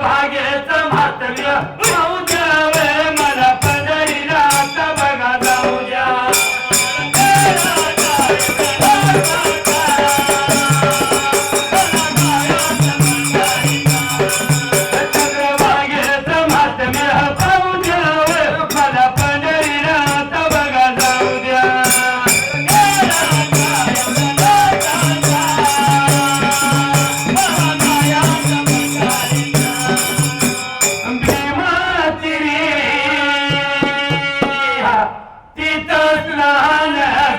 भाग्याचं मातव्य तिथं लहान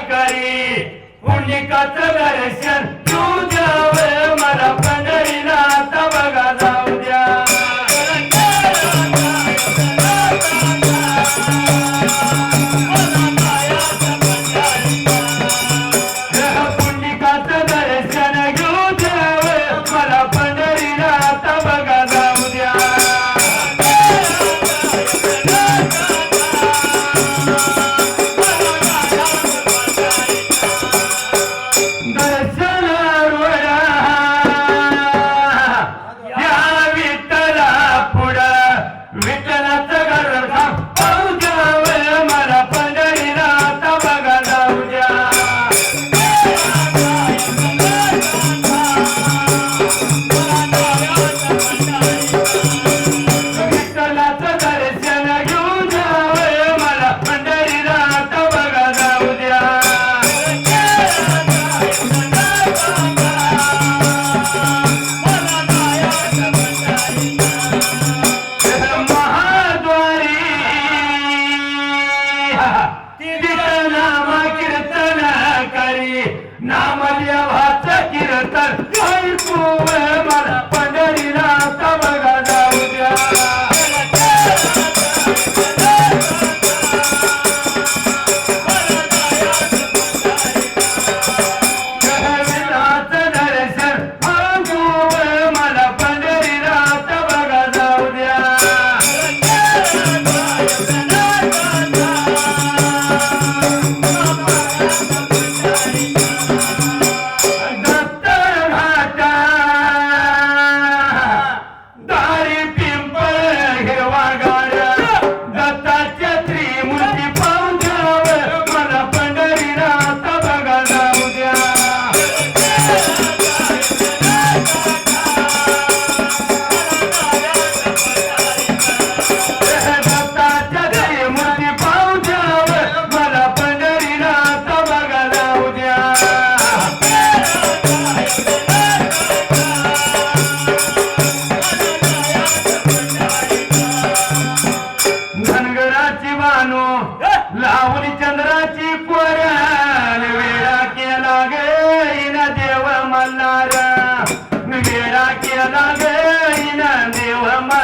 करी पुण्यकाचं दर्शन तुझ्यावर मरा देव मल्हार वेळा केला गेईन देव मल्हारी